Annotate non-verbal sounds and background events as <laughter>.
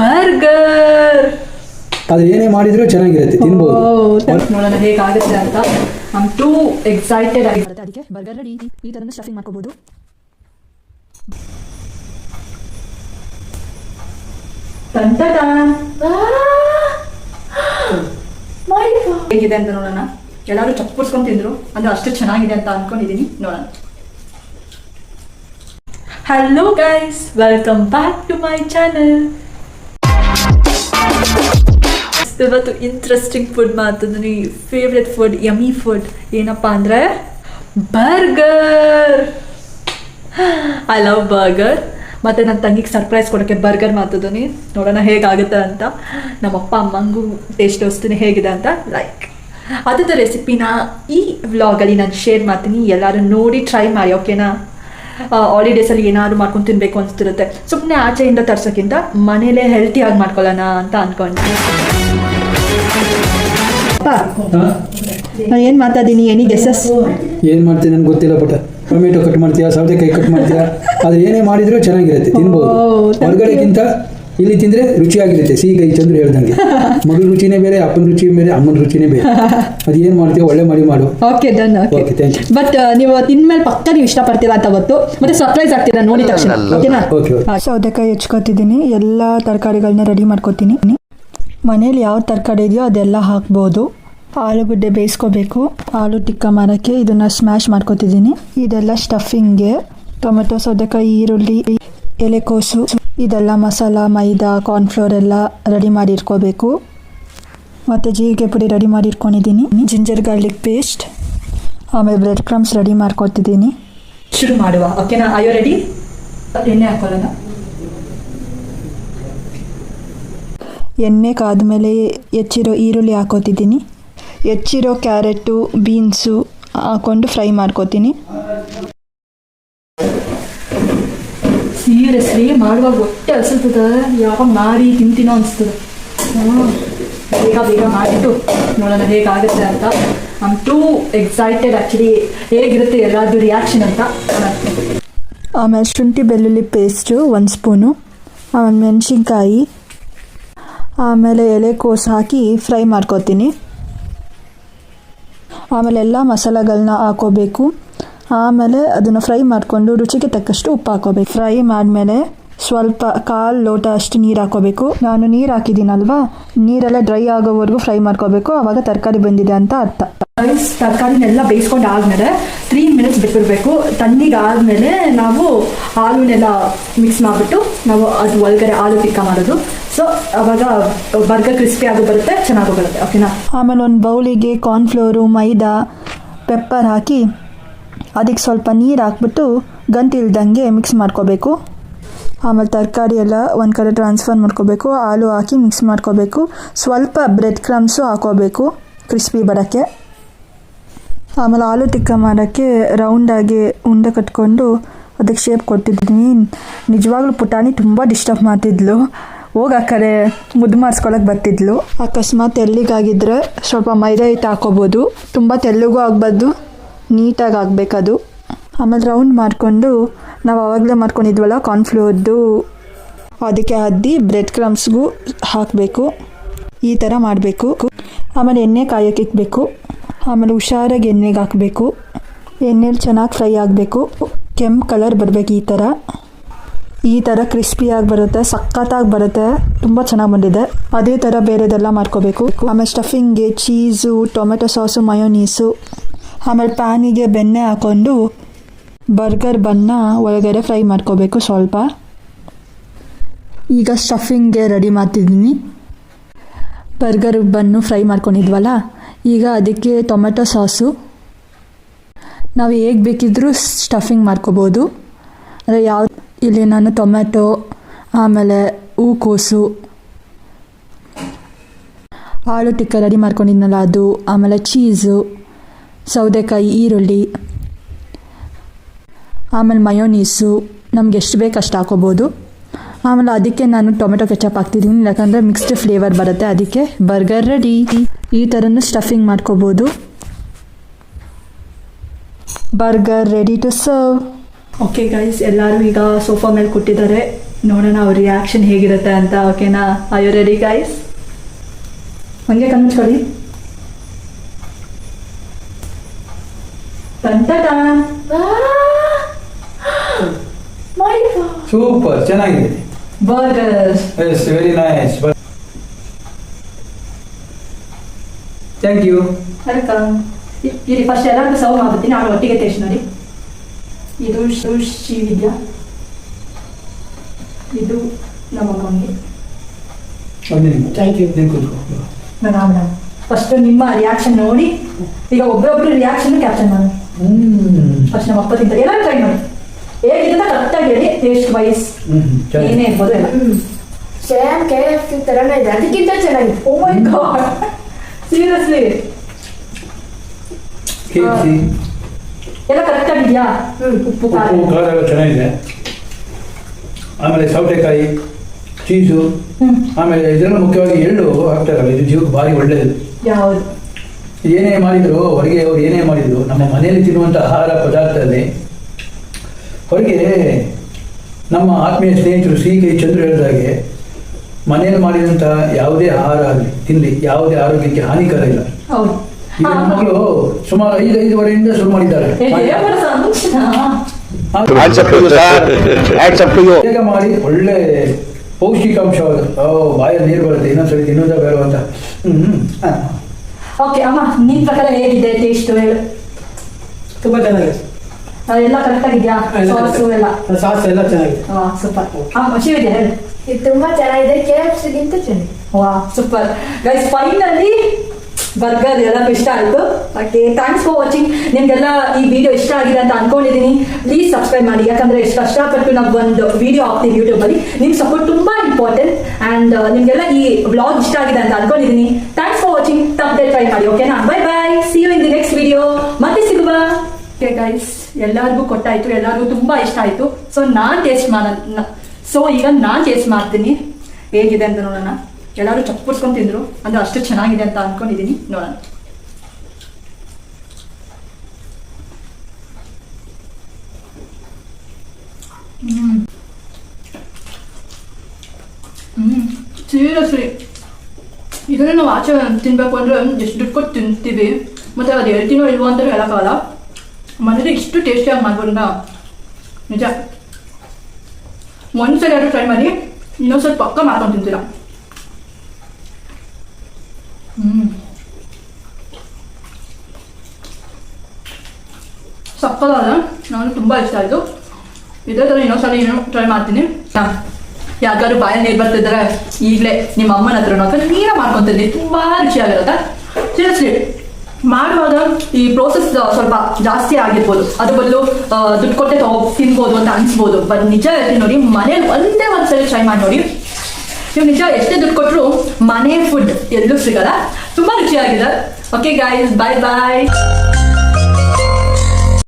Burger. ಅದು ಏನೇ ಮಾಡಿದ್ರು ಚೆನ್ನಾಗಿರುತ್ತೆ ತಿನ್ಬೋದು. ನೋಡೋಣ ಹೇಗಾಗುತ್ತೆ ಅಂತ. ಐಮ್ ಟೂ ಎಕ್ಸೈಟೆಡ್ ಆಗಿ ಬರುತ್ತೆ ಅದಕ್ಕೆ ಬರ್ಗರ್ ರೆಡಿ ಈ ಥರನೂ ಸ್ಟಫಿಂಗ್ ಮಾಡ್ಕೋಬೋದು. ಹೇಗಿದೆ ಅಂತ ನೋಡೋಣ. ಎಲ್ಲರೂ ಚಪ್ಪುಸ್ಕೊಂಡ್ ತಿಂದ್ರು. ಅಂದ್ರೆ ಅಷ್ಟು ಚೆನ್ನಾಗಿದೆ ಅಂತ ಅನ್ಕೊಂಡಿದೀನಿ. ನೋಡೋಣ. Hello guys welcome back to my channel ಇವತ್ತು ಇಂಟ್ರೆಸ್ಟಿಂಗ್ ಫುಡ್ ಮಾಡ್ತಿದ್ದೀನಿ ಫೇವ್ರೆಟ್ ಫುಡ್ ಯಮಿ ಫುಡ್ ಏನಪ್ಪ ಅಂದರೆ ಬರ್ಗರ್ ಐ <gasps> ಲವ್ ಬರ್ಗರ್ ಮತ್ತು ನನ್ನ ತಂಗಿಗೆ ಸರ್ಪ್ರೈಸ್ ಕೊಡೋಕ್ಕೆ ಬರ್ಗರ್ ಮಾಡ್ತಿದ್ದೀನಿ ನೋಡೋಣ ಹೇಗಾಗುತ್ತೆ ಅಂತ. ನಮ್ಮ ಅಪ್ಪ ಅಮ್ಮಂಗೂ ಟೇಸ್ಟ್ ವಸ್ತುನೇ ಹೇಗಿದೆ ಅಂತ ಲೈಕ್ ಅದರ ರೆಸಿಪಿನ ಈ ವ್ಲಾಗಲ್ಲಿ ನಾನು ಶೇರ್ ಮಾಡ್ತೀನಿ. ಎಲ್ಲರೂ ನೋಡಿ ಟ್ರೈ ಮಾಡಿ ಓಕೆನಾ ಹಾಲಿಡೇಸಲ್ಲಿ ಏನಾದ್ರು ಮಾಡ್ಕೊಂಡು ತಿನ್ನಬೇಕು ಅನಿಸ್ತಿರುತ್ತೆ. ಸುಮ್ಮನೆ ಆಚೆಯಿಂದ ತರ್ಸೋಕ್ಕಿಂತ ಮನೇಲೇ ಹೆಲ್ತಿಯಾಗಿ ಮಾಡ್ಕೊಳ್ಳೋಣ ಅಂತ ಅಂದ್ಕೊಂಡೆ ನಾನು ಏನು ಮಾತಾಡೀನಿ ಎನಿ ಗೆಸಸ್ ಏನು ಮಾಡ್ತೀನಿ ನನಗೆ ಗೊತ್ತಿಲ್ಲ ಬಟ್ ಟೊಮೆಟೊ ಕಟ್ ಮಾಡ್ತೀಯಾ? ಸೌತೆಕಾಯಿ ಕಟ್ ಮಾಡ್ತೀಯಾ? ಅದು ಏನೇ ಮಾಡಿದ್ರು ಚೆನ್ನಾಗಿರುತ್ತೆ ತಿನ್ಬೋದು. ಹೊರಗಡೆಗಿಂತ ಇಲ್ಲಿ ತಿಂದರೆ ರುಚಿಯಾಗಿರುತ್ತೆ. ಸಿಹಿಗೈ ಚಂದ್ರ ಹೇಳ್ದಂಗೆ. ಮಗಳ ರುಚಿನೇ ಬೇರೆ ಅಪ್ಪನ ರುಚಿ ಬೇರೆ ಅಮ್ಮನ ರುಚಿನೇ ಬೇರೆ. ಅದು ಏನು ಮಾಡ್ತೀವಿ ಒಳ್ಳೆ ಮಾಡಿ ಮಾಡು. Okay done okay thank you but ನೀವು ತಿಂದ್ಮೇಲೆ ಪಕ್ಕ ನೀವು ಇಷ್ಟಪಡ್ತೀರಾ ಅಂತ ಗೊತ್ತು. ಮತ್ತೆ ಸರ್ಪ್ರೈಸ್ ಆಗ್ತೀರಾ? ನೋಡಿದ ತಕ್ಷಣ. ಓಕೆನಾ ಓಕೆ ಓಕೆ ಸೌತೆಕಾಯಿ ಹೆಚ್ಕೊತಿದ್ದೀನಿ. ಎಲ್ಲ ತರಕಾರಿಗಳನ್ನ ರೆಡಿ ಮಾಡ್ಕೊತೀನಿ. ಮನೇಲಿ ಯಾವ ತರಕಾರಿ ಇದೆಯೋ ಅದೆಲ್ಲ ಹಾಕ್ಬೋದು. ಆಲೂಗಡ್ಡೆ ಬೇಯಿಸ್ಕೋಬೇಕು. ಆಲೂ ಟಿಕ್ಕ ಮಾಡೋಕ್ಕೆ ಇದನ್ನು ಸ್ಮ್ಯಾಶ್ ಮಾಡ್ಕೊತಿದ್ದೀನಿ. ಇದೆಲ್ಲ ಸ್ಟಫಿಂಗ್ಗೆ ಟೊಮೆಟೊ ಸೌದೆಕಾಯಿ ಈರುಳ್ಳಿ ಎಲೆಕೋಸು ಇದೆಲ್ಲ ಮಸಾಲ ಮೈದಾ ಕಾರ್ನ್ಫ್ಲೋರ್ ಎಲ್ಲ ರೆಡಿ ಮಾಡಿ ಇಟ್ಕೋಬೇಕು. ಮತ್ತು ಜೀರಿಗೆ ಪುಡಿ ರೆಡಿ ಮಾಡಿ ಇಟ್ಕೊಂಡಿದ್ದೀನಿ. ಜಿಂಜರ್ ಗಾರ್ಲಿಕ್ ಪೇಸ್ಟ್ ಆಮೇಲೆ ಬ್ರೆಡ್ ಕ್ರಮ್ಸ್ ರೆಡಿ ಮಾಡ್ಕೊತಿದ್ದೀನಿ. ಶುರು ಮಾಡುವ. ಓಕೆನಾ ಅಯ್ಯೋ ರೆಡಿ ಎಣ್ಣೆ ಹಾಕೊಳ್ಳೋಣ. ಎಣ್ಣೆ ಕಾದ್ಮೇಲೆ ಹೆಚ್ಚಿರೋ ಈರುಳ್ಳಿ ಹಾಕೋತಿದ್ದೀನಿ. ಹೆಚ್ಚಿರೋ ಕ್ಯಾರೆಟು ಬೀನ್ಸು ಹಾಕೊಂಡು ಫ್ರೈ ಮಾಡ್ಕೋತೀನಿ. ಸೀರಿಯಸ್ಲಿ ಮಾಡುವಾಗ ಹೊಟ್ಟೆ ಹಸಿತದ ಯಾವಾಗ ಮಾರಿ ತಿಂತೀನೋ ಅನಿಸ್ತದೆ. ಬೇಗ ಬೇಗ ಮಾಡಿಟ್ಟು ನೋಡೋಣ ಹೇಗಾಗುತ್ತೆ ಅಂತ. ಐಮ್ ಟೂ ಎಕ್ಸೈಟೆಡ್ ಆ್ಯಕ್ಚುಲಿ ಹೇಗಿರುತ್ತೆ ಎಲ್ಲಾದ್ರೂ ರಿಯಾಕ್ಷನ್ ಅಂತ ಆಮೇಲೆ ಶುಂಠಿ ಬೆಳ್ಳುಳ್ಳಿ ಪೇಸ್ಟು ಒಂದು ಸ್ಪೂನು ಆಮೇಲೆ ಮೆಣಸಿನ್ಕಾಯಿ ಆಮೇಲೆ ಎಲೆಕೋಸು ಹಾಕಿ ಫ್ರೈ ಮಾಡ್ಕೋತೀನಿ. ಆಮೇಲೆ ಎಲ್ಲ ಮಸಾಲೆಗಳನ್ನ ಹಾಕೋಬೇಕು. ಆಮೇಲೆ ಅದನ್ನು ಫ್ರೈ ಮಾಡಿಕೊಂಡು ರುಚಿಗೆ ತಕ್ಕಷ್ಟು ಉಪ್ಪು ಹಾಕೋಬೇಕು. ಫ್ರೈ ಮಾಡಿದ್ಮೇಲೆ ಸ್ವಲ್ಪ ಕಾಲು ಲೋಟ ಅಷ್ಟು ನೀರು ಹಾಕೋಬೇಕು. ನಾನು ನೀರು ಹಾಕಿದ್ದೀನಲ್ವಾ? ನೀರೆಲ್ಲ ಡ್ರೈ ಆಗೋವರೆಗೂ ಫ್ರೈ ಮಾಡ್ಕೋಬೇಕು. ಆವಾಗ ತರಕಾರಿ ಬಂದಿದೆ ಅಂತ ಅರ್ಥ. ರೈಸ್ ತರಕಾರಿನೆಲ್ಲ ಬೇಯಿಸ್ಕೊಂಡು ಆದಮೇಲೆ ತ್ರೀ ಮಿನಿಟ್ಸ್ ಬಿಟ್ಟಿರಬೇಕು. ತಣ್ಣಗೆ ಆದಮೇಲೆ ನಾವು ಹಾಲುನೆಲ್ಲ ಮಿಕ್ಸ್ ಮಾಡಿಬಿಟ್ಟು ನಾವು ಅದು ಒಳಗಡೆ ಹಾಲು ಟಿಕ್ಕ ಮಾಡೋದು. ಸೊ, ಅವಾಗ ಬರ್ಗರ್ ಕ್ರಿಸ್ಪಿ ಆಗೋ ಬರುತ್ತೆ, ಚೆನ್ನಾಗೂ ಬರುತ್ತೆ ಓಕೆನಾ ಆಮೇಲೆ ಒಂದು ಬೌಲಿಗೆ ಕಾರ್ನ್ಫ್ಲೋರು ಮೈದಾ ಪೆಪ್ಪರ್ ಹಾಕಿ ಅದಕ್ಕೆ ಸ್ವಲ್ಪ ನೀರು ಹಾಕ್ಬಿಟ್ಟು ಗಂಟಿಲ್ದಂಗೆ ಮಿಕ್ಸ್ ಮಾಡ್ಕೋಬೇಕು. ಆಮೇಲೆ ತರಕಾರಿ ಎಲ್ಲ ಒಂದು ಕಡೆ ಟ್ರಾನ್ಸ್ಫರ್ ಮಾಡ್ಕೋಬೇಕು, ಹಾಲು ಹಾಕಿ ಮಿಕ್ಸ್ ಮಾಡ್ಕೋಬೇಕು, ಸ್ವಲ್ಪ ಬ್ರೆಡ್ ಕ್ರಮ್ಸು ಹಾಕೋಬೇಕು ಕ್ರಿಸ್ಪಿ ಬರೋಕ್ಕೆ. ಆಮೇಲೆ ಆಲೂ ತಿಕ್ಕ ಮಾಡೋಕ್ಕೆ ರೌಂಡಾಗಿ ಉಂಡೆ ಕಟ್ಕೊಂಡು ಅದಕ್ಕೆ ಶೇಪ್ ಕೊಟ್ಟಿದ್ದೀನಿ. ನಿಜವಾಗ್ಲೂ ಪುಟಾಣಿ ತುಂಬ ಡಿಸ್ಟರ್ಬ್ ಮಾಡ್ತಿದ್ಲು. ಹೋಗಿ ಕಡೆ ಮುದ್ದು ಮಾಡಿಸ್ಕೊಳಕ್ಕೆ ಬರ್ತಿದ್ಲು. ಅಕಸ್ಮಾತ್ ಎಲ್ಲಿಗಾಗಿದ್ರೆ ಸ್ವಲ್ಪ ಮೈದಾ ಹಿಟ್ಟು ಹಾಕೋಬೋದು. ತುಂಬ ತೆಲ್ಲಗೂ ಆಗಬಾರ್ದು, ನೀಟಾಗಿ ಆಗಬೇಕದು. ಆಮೇಲೆ ರೌಂಡ್ ಮಾಡಿಕೊಂಡು ನಾವು ಆವಾಗಲೇ ಮಾಡ್ಕೊಂಡಿದ್ವಲ್ಲ ಕಾರ್ನ್ಫ್ಲೋರ್ದು ಅದಕ್ಕೆ ಅದ್ದಿ ಬ್ರೆಡ್ ಕ್ರಮ್ಸ್ಗೂ ಹಾಕಬೇಕು. ಈ ಥರ ಮಾಡಬೇಕು. ಆಮೇಲೆ ಎಣ್ಣೆ ಕಾಯೋಕೆ ಇಕ್ಬೇಕು. ಆಮೇಲೆ ಹುಷಾರಾಗಿ ಎಣ್ಣೆಗೆ ಹಾಕಬೇಕು. ಎಣ್ಣೆಲಿ ಚೆನ್ನಾಗಿ ಫ್ರೈ ಆಗಬೇಕು. ಕೆಂಪು ಕಲರ್ ಬರಬೇಕು ಈ ಥರ ಈ ಥರ ಕ್ರಿಸ್ಪಿಯಾಗಿ ಬರುತ್ತೆ, ಸಖತ್ತಾಗಿ ಬರುತ್ತೆ, ತುಂಬ ಚೆನ್ನಾಗಿ ಬಂದಿದೆ. ಅದೇ ಥರ ಬೇರೆದೆಲ್ಲ ಮಾಡ್ಕೋಬೇಕು. ಆಮೇಲೆ ಸ್ಟಫಿಂಗ್ಗೆ ಚೀಸು ಟೊಮೆಟೊ ಸಾಸು ಮಯೋನೀಸು ಆಮೇಲೆ ಪ್ಯಾನಿಗೆ ಬೆಣ್ಣೆ ಹಾಕ್ಕೊಂಡು ಬರ್ಗರ್ ಬನ್ನ ಒಳಗಡೆ ಫ್ರೈ ಮಾಡ್ಕೋಬೇಕು ಸ್ವಲ್ಪ. ಈಗ ಸ್ಟಫಿಂಗ್ಗೆ ರೆಡಿ ಮಾಡ್ತಿದ್ದೀನಿ. ಬರ್ಗರ್ ಬನ್ನು ಫ್ರೈ ಮಾಡ್ಕೊಂಡಿದ್ವಲ್ಲ, ಈಗ ಅದಕ್ಕೆ ಟೊಮೆಟೊ ಸಾಸು ನಾವು ಹೇಗೆ ಬೇಕಿದ್ರೂ ಸ್ಟಫಿಂಗ್ ಮಾಡ್ಕೋಬೋದು. ಅಂದರೆ ಯಾವ ಇಲ್ಲಿ ನಾನು ಟೊಮೆಟೊ ಆಮೇಲೆ ಹೂಕೋಸು ಆಳು ಟಿಕ್ಕ ರೆಡಿ ಮಾಡ್ಕೊಂಡಿದ್ನಲ್ಲ ಅದು, ಆಮೇಲೆ ಚೀಸು ಸೌದೆಕಾಯಿ ಈರುಳ್ಳಿ, ಆಮೇಲೆ ಮಯೋನೀಸು, ನಮ್ಗೆ ಎಷ್ಟು ಬೇಕು ಅಷ್ಟು ಹಾಕೋಬೋದು. ಆಮೇಲೆ ಅದಕ್ಕೆ ನಾನು ಟೊಮೆಟೊ ಕೆಚಪ್ ಹಾಕ್ತಿದ್ದೀನಿ, ಯಾಕಂದರೆ ಮಿಕ್ಸ್ಡ್ ಫ್ಲೇವರ್ ಬರುತ್ತೆ, ಅದಕ್ಕೆ ಬರ್ಗರ್ ರೆಡಿ ಈ ಥರನೂ ಸ್ಟಫಿಂಗ್ ಮಾಡ್ಕೋಬೋದು. Burger ready to serve okay guys ಎಲ್ಲರೂ ಈಗ ಸೋಫಾ ಮೇಲೆ ಕೊಟ್ಟಿದ್ದಾರೆ ನೋಡೋಣ ಅವ್ರ ರಿಯಾಕ್ಷನ್ ಹೇಗಿರುತ್ತೆ ಅಂತ. ಓಕೆನಾ ಐ ಯು ರೆಡಿ ಗೈಸ್ ಹಂಗೆ ಟಂಟಟ ಸೂಪರ್ ಚೆನ್ನಾಗಿದೆ. Burger is very nice thank you welcome ಇಲ್ಲಿ ಫಸ್ಟ್ ಎಲ್ಲರಿಗೂ ಸರ್ವ್ ಮಾಡ್ಬಿಡ್ತೀನಿ. ಆಮೇಲೆ ಒಟ್ಟಿಗೆ ಟೇಸ್ಟ್ ನೋಡಿ. ಇದು ಶ್ರೀವಿದ್ಯಾ ಇದು ನಮ್ಮ ಅಮ್ಮಂಗೆ ಥ್ಯಾಂಕ್ ಯು ನೀನು ಫಸ್ಟ್ ನಿಮ್ಮ ರಿಯಾಕ್ಷನ್ ನೋಡಿ. ಈಗ ಒಬ್ಬರೊಬ್ರು ರಿಯಾಕ್ಷನ್ ಕ್ಯಾಪ್ಚರ್ ಮಾಡಿ ಫಸ್ಟ್ ನಮ್ಮ ಅಪ್ಪದಿಂದ ತಿಂತಾರೆ. ಎಲ್ಲರೂ ಟ್ರೈ ಮಾಡಿ. ಹೇಗಿದ್ದ ಕರೆಕ್ಟಾಗಿ ಹೇಳಿ. ಟೇಸ್ಟ್ ವೈಸ್ ಏನೇ ಇರ್ಬೋದು ಎಲ್ಲ. ಸೇಮ್ ಕೆ ಎಫ್ ಸಿ ಥರನೇ ಇದೆ. ಅದಕ್ಕಿಂತ ಚೆನ್ನಾಗಿದೆ ಓ my god seriously K F C ಎಲ್ಲ ಕರೆಕ್ಟ್ ಆಗಿದೆಯಾ? ಉಪ್ಪು ಖಾರ. ಉಪ್ಪು ಖಾರ ಎಲ್ಲ ಚೆನ್ನಾಗಿದೆ. ಆಮೇಲೆ ಸೌತೆಕಾಯಿ ಚೀಸು ಆಮೇಲೆ ಇದೆಲ್ಲ ಮುಖ್ಯವಾಗಿ ಎಳ್ಳು ಹಾಕ್ತಾರಲ್ಲ ಇದು ಜೀವಕ್ಕೆ ಭಾರಿ ಒಳ್ಳೇದು. ಯಾವುದು? ಏನೇ ಮಾಡಿದ್ರು ಹೊರಗೆ ಅವ್ರು ಏನೇ ಮಾಡಿದ್ರು ನಮ್ಮ ಮನೆಯಲ್ಲಿ ತಿನ್ನುವಂಥ ಆಹಾರ ಪದಾರ್ಥದಲ್ಲಿ ಹೊರಗೆ ನಮ್ಮ ಆತ್ಮೀಯ ಸ್ನೇಹಿತರು ಸಿ ಕೆ. ಚಂದ್ರು ಹೇಳಿದಾಗೆ ಮನೆಯಲ್ಲಿ ಮಾಡಿದಂಥ ಯಾವುದೇ ಆಹಾರ ಆಗಲಿ ತಿನ್ನಲಿ ಯಾವುದೇ ಆರೋಗ್ಯಕ್ಕೆ ಹಾನಿಕರ ಇಲ್ಲ. ಈಗ ಮಗಳು ಸುಮಾರು ಐದು ಐದುವರೆಯಿಂದ ಶುರು ಮಾಡಿದ್ದಾರೆ. ಬೇಗ ಮಾಡಿ ಒಳ್ಳೆ ಪೌಷ್ಟಿಕಾಂಶವಾದ ಓ ಬಾಯಲ್ಲಿ ನೀರು ಬರುತ್ತೆ. ಇನ್ನೊಂದ್ಸರಿ ತಿನ್ನೋದ ಬೇಡ ಅಂತ. ಹ್ಮ್ ಓಕೆ ಅಮ್ಮ ನಿನ್ ಪ್ರಕಾರ ಹೇಗಿದೆ ಟೇಸ್ಟ್? ಹೇಳು. ತುಂಬಾ ಚೆನ್ನಾಗಿದೆ. ಎಲ್ಲ ಕರೆಕ್ಟ್ ಆಗಿದ್ಯಾ? ಸಾಸ್ ಎಲ್ಲ? ಸಾಸ್ ಎಲ್ಲ ಚೆನ್ನಾಗಿದೆ. ವಾ ಸೂಪರ್ ಅಮ್ಮ ಶಿವಿದೆ ಹೇಳು. ಇದು ತುಂಬಾ ಚೆನ್ನಾಗಿದೆ. ಕೆ ಎಫ್ ಸಿಗಿಂತ ಚೆನ್ನಾಗಿದೆ. ವಾ ಸೂಪರ್ ಗೈಸ್ ಫೈನಲಿ ಬರ್ಗರ್ ಎಲ್ಲ ಇಷ್ಟ ಆಯಿತು. ಓಕೆ ಥ್ಯಾಂಕ್ಸ್ ಫಾರ್ ವಾಚಿಂಗ್ ನಿಮ್ಗೆಲ್ಲ ಈ ವಿಡಿಯೋ ಇಷ್ಟ ಆಗಿದೆ ಅಂತ ಅನ್ಕೊಂಡಿದ್ದೀನಿ ಪ್ಲೀಸ್ ಸಬ್ಸ್ಕ್ರೈಬ್ ಮಾಡಿ. ಯಾಕಂದ್ರೆ ಎಷ್ಟು ಕಷ್ಟಪಟ್ಟು ನಾವು ಒಂದು ವಿಡಿಯೋ ಹಾಕ್ತೀವಿ ಯೂಟ್ಯೂಬಲ್ಲಿ ನಿಮ್ಮ ಸಪೋರ್ಟ್ ತುಂಬಾ ಇಂಪಾರ್ಟೆಂಟ್ ಆ್ಯಂಡ್ ನಿಮಗೆಲ್ಲ ಈ ಬ್ಲಾಗ್ ಇಷ್ಟ ಆಗಿದೆ ಅಂತ ಅನ್ಕೊಂಡಿದ್ದೀನಿ ಥ್ಯಾಂಕ್ಸ್ ಫಾರ್ ವಾಚಿಂಗ್ ತಪ್ಪದೆ ಟ್ರೈ ಮಾಡಿ ಓಕೆನಾ bye bye see you in the next video ಮತ್ತೆ ಸಿಗುವ. ಓಕೆ ಗೈಸ್ ಎಲ್ಲರಿಗೂ ಕೊಟ್ಟಾಯ್ತು. ಎಲ್ಲರಿಗೂ ತುಂಬಾ ಇಷ್ಟ ಆಯಿತು. ಸೊ ನಾನು ಟೇಸ್ಟ್ ಮಾಡೋಣ ಸೊ ಈಗ ನಾನು ಟೇಸ್ಟ್ ಮಾಡ್ತೀನಿ. ಹೇಗಿದೆ ಅಂತ ನೋಡೋಣ. ಎಲ್ಲರೂ ಚಪ್ಪುಡ್ಸ್ಕೊಂಡು ತಿಂದ್ರು ಅಂದ್ರೆ ಅಷ್ಟು ಚೆನ್ನಾಗಿದೆ ಅಂತ ಅನ್ಕೊಂಡಿದ್ದೀನಿ ನೋಡೋಣ. ಹ್ಮ್. ಸೀರಿಯಸ್ಲಿ ಇದನ್ನ ನಾವು ಆಚೆ ತಿನ್ಬೇಕು ಅಂದ್ರೆ ಎಷ್ಟು ದುಡ್ಡು ಕೊಟ್ಟು ತಿಂತೀವಿ? ಮತ್ತೆ ಅದು ಹೇಳ್ತೀನೋ ಇಲ್ವೋ ಅಂತ ಹೇಳೋಕ್ಕಾಗಲ್ಲ. ಮನೇಲಿ ಇಷ್ಟು ಟೇಸ್ಟಿಯಾಗಿ ಮಾಡ್ಬೋದ ನಿಜ. ಒಂದ್ಸರಿ ಯಾರು ಟ್ರೈ ಮಾಡಿ. ಇನ್ನೊಂದ್ಸರಿ ಪಕ್ಕ ಮಾಡ್ಕೊಂಡು ತಿಂತೀರಾ? ಸಕ್ಕದಾದ ನಾನು ತುಂಬ ಇಷ್ಟ ಆಯಿತು. ಇದೇ ಥರ ಇನ್ನೊಂದ್ಸಲ ಏನೋ ಟ್ರೈ ಮಾಡ್ತೀನಿ. ಹಾಂ. ಯಾಕಾದ್ರೂ ಬಾಯಲ್ಲಿ ನೀರು ಬರ್ತಿದ್ರೆ ಈಗಲೇ ನಿಮ್ಮ ಅಮ್ಮನ ಹತ್ರ ಅಥವಾ ನೀರ ಮಾಡ್ಕೊತೀನಿ ತುಂಬ ರುಚಿಯಾಗಿರುತ್ತೆ ಸೀರಿಯಸ್ಲಿ ಮಾಡುವಾಗ ಈ ಪ್ರೋಸೆಸ್ ಸ್ವಲ್ಪ ಜಾಸ್ತಿ ಆಗಿರ್ಬೋದು. ಅದ್ರ ಬದಲು ದುಡ್ಡು ಕೊಟ್ಟೆ ತಗೋ, ತಿನ್ಬೋದು ಅಂತ ಅನ್ಸ್ಬೋದು. ಬಟ್ ನಿಜ ಹೇಳ್ತೀನಿ ನೋಡಿ, ಮನೇಲಿ ಒಂದೇ ಒಂದ್ಸರಿ ಟ್ರೈ ಮಾಡಿ ನೋಡಿ. ನೀವು ನಿಜ, ಎಷ್ಟೇ ದುಡ್ಡು ಕೊಟ್ಟರು ಮನೆ ಫುಡ್ ಎಲ್ಲೂ ಸಿಗಲ್ಲ. ತುಂಬಾ ರುಚಿಯಾಗಿದೆ. ಓಕೆ ಗಾಯ್ಸ್ ಬಾಯ್ ಬಾಯ್